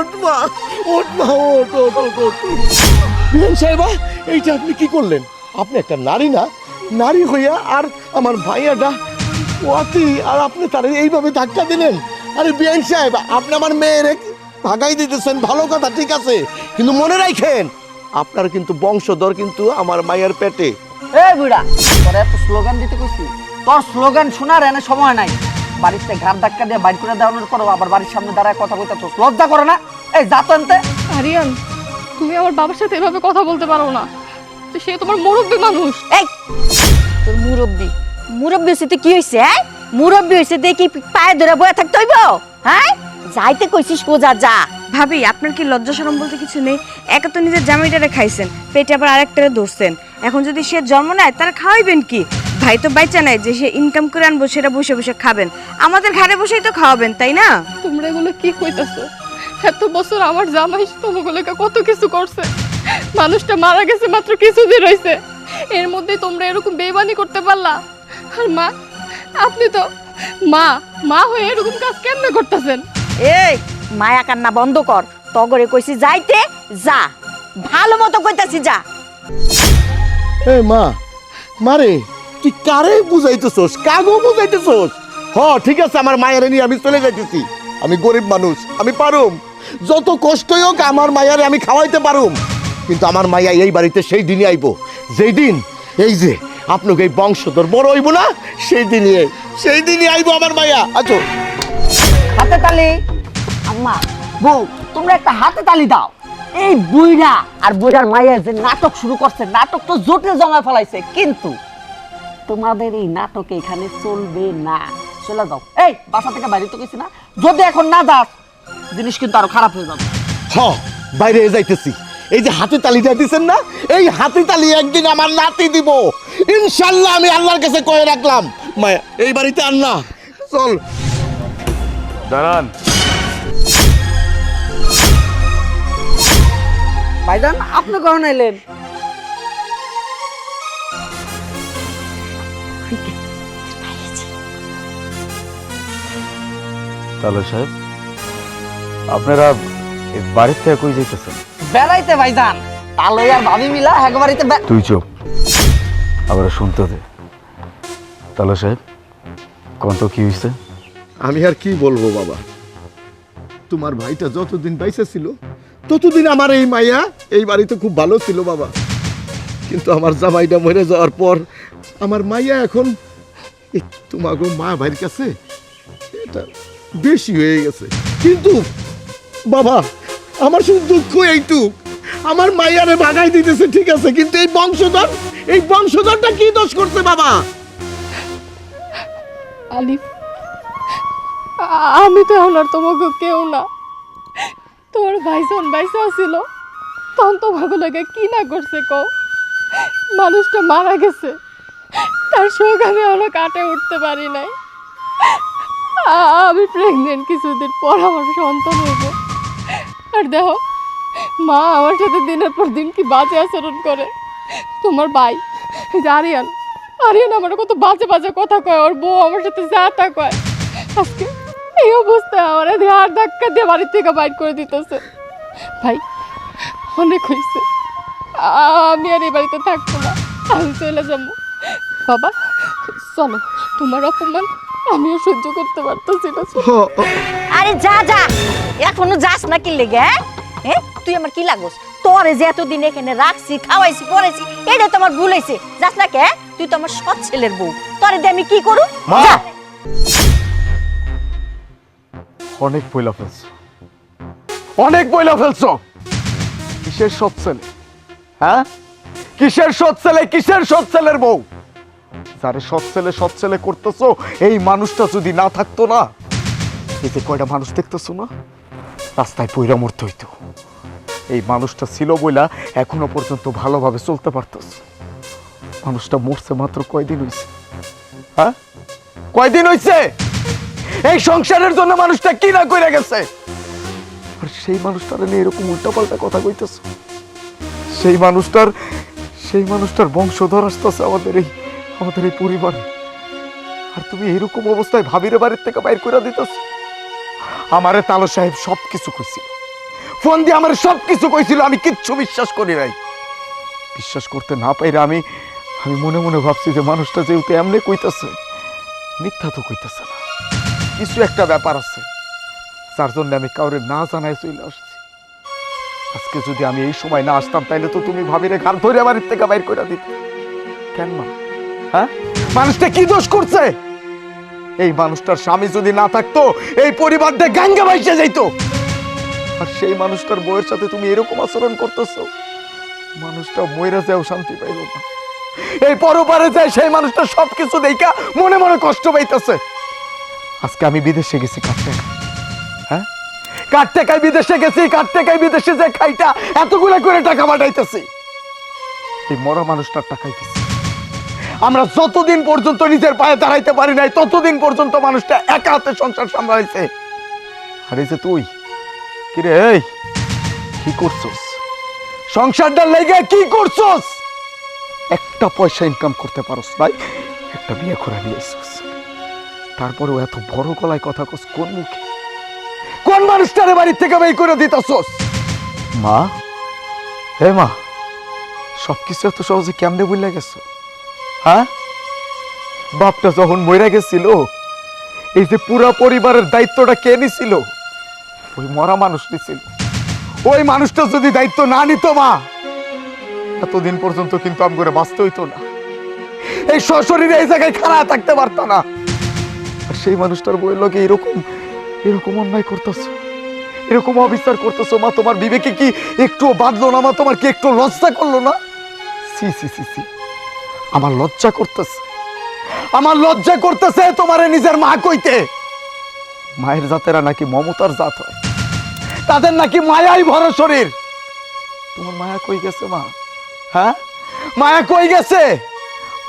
ওঠ মা ওঠ মা ওঠ ওঠ ওঠ ওঠ। বিহান সাহেবা এইটা আপনি কি করলেন? আপনি একটা নারী না নারী হইয়া আর আমার ভাইয়াটা ওয়াতি আর আপনি তার এইভাবে ধাক্কা দিলেন? আরে বিহান সাহেব আপনি আমার মেয়ের ভাগাই দিতেছেন? ভালো কথা ঠিক আছে কিন্তু মনে রাখেন আপনার কিন্তু বংশধর কিন্তু আমার মায়ের পেটে। এ বুড়া তোর এত স্লোগান দিতে কইছি। তোর স্লোগান শোনার এনে সময় নাই। বাড়িতে ঘাট ধাক্কা দিয়ে বাইর করে দেওয়ানোর করো আবার বাড়ির সামনে দাঁড়ায় কথা কইতা তো লজ্জা করে না? এই যা আরিয়ান তুমি আমার বাবার সাথে এভাবে কথা বলতে পারো না। তো সে তোমার মুরব্বী মানুষ। এই তোর মুরব্বি। মুরব্বি হইছে কি হইছে হ্যাঁ? মুরব্বি হইছে দেখি পায়ে ধরে বয়ে থাকতে হইব? হ্যাঁ? যাইতে কইছিস সোজা যা। ভাবি আপনার কি লজ্জা শরম বলতে কিছু নেই? একা তো নিজের জামাইটারে খাইছেন পেটে আবার আরেকটারে ধরছেন। এখন যদি সে জন্ম নেয় তারা খাওয়াইবেন কি? ভাই তো বাইচা নাই যে সে ইনকাম করে আনব সেটা বসে বসে খাবেন। আমাদের ঘাড়ে বসেই তো খাওয়াবেন তাই না? তোমরা এগুলো কি কইতাছো? এত বছর আমার জামাই তোমাগুলোকে কত কিছু করছে। মানুষটা মারা গেছে মাত্র কিছুদিন রয়েছে এর মধ্যে তোমরা এরকম বেবানি করতে পারলা। আর মা আপনি তো মা মা হয়ে এরকম কাজ কেমনে করতেছেন? এই মায়া কান্না বন্ধ কর। তগরে কইছি যাইতে যা। ভালো মতো কইতাছি যা। এ মা মারে তুই কারে বুঝাইতেছস? কাগো বুঝাইতেছস? হ, ঠিক আছে, আমার মায়ের নিয়ে আমি চলে যাইতেছি। আমি গরিব মানুষ, আমি পারুম। যত কষ্টই হোক, আমার মায়ের আমি খাওয়াইতে পারুম। কিন্তু আমার মাইয়া এই বাড়িতে সেই দিনই আইব। যেই দিন, এই যে, আপনাকে এই বংশধর বড় হইব না, সেই দিনই সেই দিনই আইব আমার মাইয়া আচ্ছা। হাতে তালি। আম্মা, বউ, তোমরা একটা হাতে তালি দাও। এই বুইড়া আর বুইড়ার মায়ের যে নাটক শুরু করছে, নাটক তো জোটে জমা ফেলাইছে, কিন্তু তোমাদের এই নাটক এখানে চলবে না। চলে যাও। এই বাসা থেকে বাইরে তো গেছি না। যদি এখন না যাস জিনিস কিন্তু আরও খারাপ হয়ে যাবে। হ বাইরে যাইতেছি। এই যে হাতে তালিটা দিছেন না এই হাতে তালি একদিন আমার নাতি দিব। ইনশাল্লাহ আমি আল্লাহর কাছে কয়ে রাখলাম। মায়া এই বাড়িতে আর না। চল। দাঁড়ান। ভাইজান আপনি কখন এলেন? তাহলে সাহেব আপনারা বাড়ির থেকে কই যাইতেছেন? বেড়াইতে ভাইজান তালই আর ভাবি মিলা এক বাড়িতে বে- তুই চুপ। আবার শুনতে দে। তাহলে সাহেব কোন তো কি হয়েছে আমি আর কি বলব বাবা? তোমার ভাইটা যতদিন বাইসে ছিল ততদিন আমার এই মাইয়া এই বাড়িতে খুব ভালো ছিল বাবা। কিন্তু আমার জামাইটা মরে যাওয়ার পর আমার মাইয়া এখন তোমাগো মা ভাইয়ের কাছে এটা বেশি হয়ে গেছে। কিন্তু, বাবা, আমার শুধু দুঃখ এইটুক। আমার মাইয়ারে ভাগাই দিতেছে, ঠিক আছে, কিন্তু এই বংশধর, এই বংশধরটা কি দোষ করছে, বাবা? আলিফ, আমি তো এখন আর তোমাকে কেউ না। তোমার ভাইসন ভাইসা ছিল তখন তো তোমাকে লাগে কি না করছে, কও? মানুষটা মারা গেছে। তার শোক আমি এখনও কাটে উঠতে পারি নাই। আমি প্রেগনেন্ট কিছুদিন পর আমার সন্তান হইব আর দেখো, মা আমার সাথে দিনের পর দিন কি বাজে আচরণ করে। তোমার ভাই, আরিয়ান আরিয়ান আমার কত বাজে বাজে কথা কয়, ওর বউ আমার সাথে যা তা কয়। আজকে এই অবস্থায় আমার ঘাড় ধাক্কা দিয়ে বাড়ির থেকে বাইর করে দিতেছে। ভাই, অনেক হয়েছে। আমি আর এই বাড়িতে থাকব না, আমি চলে যাব। বাবা, চলো, তোমার অপমান আমিও সহ্য করতে পারতেছি না আরে যা যা। এখনও যাস না কি লেগে হ্যাঁ? তুই আমার কি লাগোস? তোরে যে এতদিন এখানে রাখছি খাওয়াইছি পড়াইছি এটা তো আমার ভুল হয়েছে যাস না কে তুই তো আমার সৎ ছেলের বউ। তোরে দিয়ে আমি কি করু? যা। অনেক পয়লা ফেলছ। অনেক পয়লা ফেলছ। কিসের সৎ ছেলে? হ্যাঁ? কিসের সৎ ছেলে? কিসের সৎ ছেলের বউ? যারে সৎ ছেলে সৎ ছেলে করতেছো? এই মানুষটা যদি না থাকতো না যে কয়টা মানুষ দেখতেছো না? রাস্তায় পয়রা মরতে হইতো। এই মানুষটা ছিল বইলা এখনও পর্যন্ত ভালোভাবে চলতে পারতেছ। মানুষটা মরছে মাত্র কয়দিন হইছে? হ্যাঁ? কয়দিন হইছে? এই সংসারের জন্য মানুষটা কি না কইরা গেছে? আর সেই মানুষটার নিয়ে এরকম উল্টাপাল্টা কথা কইতেছ? সেই মানুষটার সেই মানুষটার বংশধর আসতেছে আমাদের এই আমাদের এই পরিবারে। আর তুমি এরকম অবস্থায় ভাবিরে বাড়ির থেকে বাইর করে দিতেছ? আমারে তালো সাহেব সব কিছু কইছিল। ফোন দিয়ে আমার সব কিছু কইছিল, আমি কিচ্ছু বিশ্বাস করি নাই। বিশ্বাস করতে না পাইরে আমি আমি মনে মনে ভাবছি যে মানুষটা যেহেতু এমনি কইতাছে, মিথ্যা তো কইতাছে না। কিছু একটা ব্যাপার আছে, যার জন্য আমি কাউরে না জানাই চলে আসছি। আজকে যদি আমি এই সময় না আসতাম, তাইলে তো তুমি ভাবিরে গান ধরে বাড়ির থেকে বাইর করে দিতে। কেন মা? হ্যাঁ? মানুষটা কি দোষ করছে? এই মানুষটার স্বামী যদি না থাকতো, এই পরিবারটা গাঙ্গা বাইসে যাইতো। আর সেই মানুষটার বউয়ের সাথে তুমি এরকম আচরণ করতেছো, মানুষটা ময়রা যাও, শান্তি পাইল না। এই পরপারে যায় সেই মানুষটা সবকিছু দেখা মনে মনে কষ্ট পাইতেছে। আজকে আমি বিদেশে গেছি কাটতে হ্যাঁ? কার টাকায় বিদেশে গেছি কার টাকায় বিদেশে যে খাইটা, এতগুলো করে টাকা পাঠাইতেছি। এই মরা মানুষটার টাকাই দিছি। আমরা যতদিন পর্যন্ত নিজের পায়ে দাঁড়াইতে পারি নাই, ততদিন পর্যন্ত মানুষটা একা হাতে সংসার সামলাইছে। যে তুই, কিরে, এই, কি করছস? সংসারটার লেগে কি করছস? একটা পয়সা ইনকাম করতে পারোস ভাই একটা বিয়ে করে নিয়েছিস তারপরেও এত বড় গলায় কথা কস, কোন মুখে? কোন মানুষটারে বাড়ির থেকে বের করে দিতেছস? মা? হে মা, সবকিছু এত সহজে কেমনে বুঝলে গেছো? হ্যাঁ? বাপটা যখন মরে গেছিল, এই যে পুরা পরিবারের দায়িত্বটা কে নিছিল? ওই মরা মানুষ নিছিল। ওই মানুষটা যদি দায়িত্ব না নিত মা, এতদিন পর্যন্ত কিন্তু আম করে বাঁচতে হইতো না। এই সশরীরে এই জায়গায় খাড়া থাকতে পারতো না। আর সেই মানুষটার বইয়ের লোকে এরকম এরকম অন্যায় করতেছ, এরকম অবিচার করতেছো মা, তোমার বিবেকে কি একটু বাঁধলো না মা? তোমার কি একটু লজ্জা করল না? সি সি সি সি আমার লজ্জা করতেছে। আমার লজ্জা করতেছে তোমারে নিজের মা কইতে। মায়ের জাতেরা নাকি মমতার জাত হয়। তাদের নাকি মায়াই ভরা শরীর। তোমার মায়া কই গেছে মা? হ্যাঁ? মায়া কই গেছে?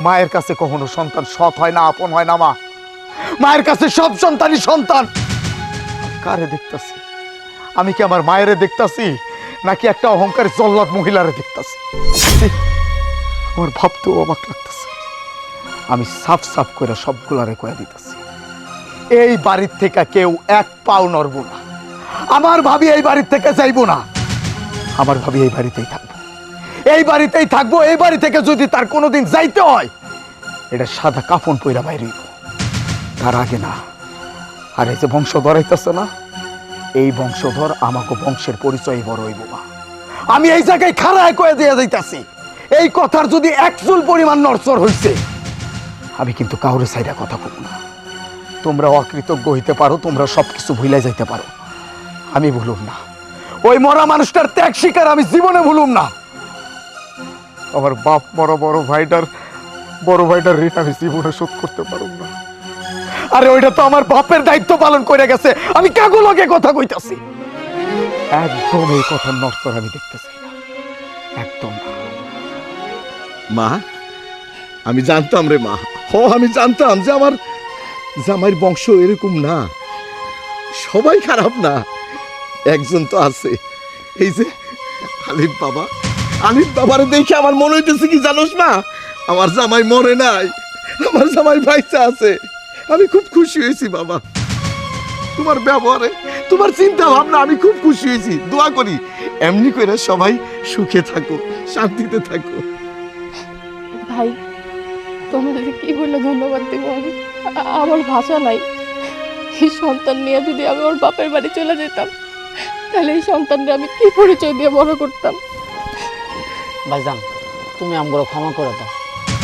মায়ের কাছে কখনো সন্তান সৎ হয় না, আপন হয় না মা। মায়ের কাছে সব সন্তানই সন্তান। কারে দেখতাছি? আমি কি আমার মায়েরে দেখতাছি? নাকি একটা অহংকারী জল্লাদ মহিলারে দেখতাছি? আমার ভাবতেও অবাক লাগতেছে। আমি সাফ সাফ করে সবগুলারে কয়ে দিতেছি। এই বাড়ির থেকে কেউ এক পাও নড়ব না। আমার ভাবি এই বাড়ির থেকে যাইবো না। আমার ভাবি এই বাড়িতেই থাকব। এই বাড়িতেই থাকব, এই বাড়ি থেকে যদি তার কোনোদিন যাইতে হয়, এটা সাদা কাফন পইরা বাইরে তার আগে না, আর এই যে বংশ ধরাইতেছে না, এই বংশধর আমাকে বংশের পরিচয় বড় হইব না। আমি এই জায়গায় খাড়ায় কয়ে দিয়ে যাইতাছি। এই কথার যদি একচুল পরিমাণ নড়চড় হইছে, আমি কিন্তু কাউরে সাইডা কথা বলব না। তোমরা অকৃতজ্ঞ হইতে পারো, তোমরা সবকিছু ভুলে যাইতে পারো। আমি ভুলুম না। ওই মরা মানুষটার ত্যাগ শিকার আমি জীবনে ভুলুম না। আমার বাপ বড় বড় ভাইটার বড় ভাইটার ঋণ আমি জীবনে শোধ করতে পারুম না। আরে ওইটা তো আমার বাপের দায়িত্ব পালন করে গেছে। আমি কাগো লগে কথা কইতাছি। একদম এই কথার নষ্টর আমি দেখতেছি না। একদম না। মা, আমি জানতাম রে মা। ও, আমি জানতাম যে আমার জামাইয়ের বংশ এরকম না। সবাই খারাপ না। একজন তো আছে। এই যে, আলিফ বাবা। আলিফ বাবারে দেখে আমার মনে হইতেছে কি জানোস মা? আমার জামাই মরে নাই। আমার জামাই ভাইসা আছে। আমি খুব খুশি হয়েছি বাবা। তোমার ব্যবহারে, তোমার চিন্তা ভাবনা আমি খুব খুশি হয়েছি। দোয়া করি, এমনি করে সবাই সুখে থাকো শান্তিতে থাকো ভাই তোমাদের কি বলে ধন্যবাদ দেব আমি? আমার ভাষা নাই। এই সন্তান নিয়ে যদি আমি আমার বাপের বাড়ি চলে যেতাম, তাহলে এই সন্তানরা আমি কি পরিচয় দিয়ে বড় করতাম? ভাইজান, তুমি আমগুলো ক্ষমা করে দাও।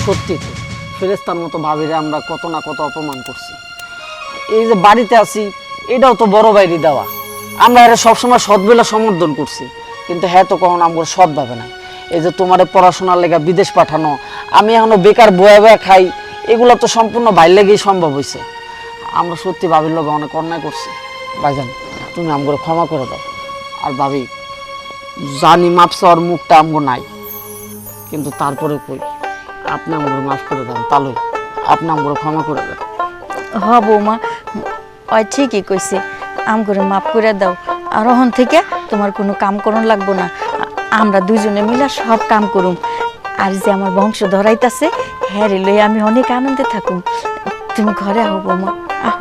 সত্যি তো ফেরেস্তার মতো ভাবিরে আমরা কত না কত অপমান করছি। এই যে বাড়িতে আছি, এটাও তো বড় বাইরে দেওয়া। আমরা এরা সবসময় সৎবেলা সমর্থন করছি। কিন্তু হ্যাঁ তো কখনো আমগুলো সৎ ভাবে না এই যে তোমার পড়াশোনার লেগা বিদেশ পাঠানো আমি এখনও বেকার বয়া বয়া খাই, এগুলো তো সম্পূর্ণ বাইর লেগেই সম্ভব হয়েছে আমরা সত্যি ভাবির লোক অনেক অন্যায় করছি। ভাইজান, তুমি আমগুলো ক্ষমা করে দাও। আর ভাবি, জানি মাপ চাওয়ার মুখটা আমগো নাই, কিন্তু তারপরে কই, আপনি আমাকে মাফ করে দেন তালই আপনি আমাকে ক্ষমা করে দেন। হ বৌমা, ওই ঠিকই কইছে আম করে মাফ করে দাও। আর ওখান থেকে তোমার কোনো কাম করন লাগবো না। আমরা দুজনে মিলা সব কাম করুম। আর যে আমার বংশ ধরাইতাছে হ্যাঁ রে লই আমি অনেক আনন্দে থাকুম। তুমি ঘরে আহ বাবা আহ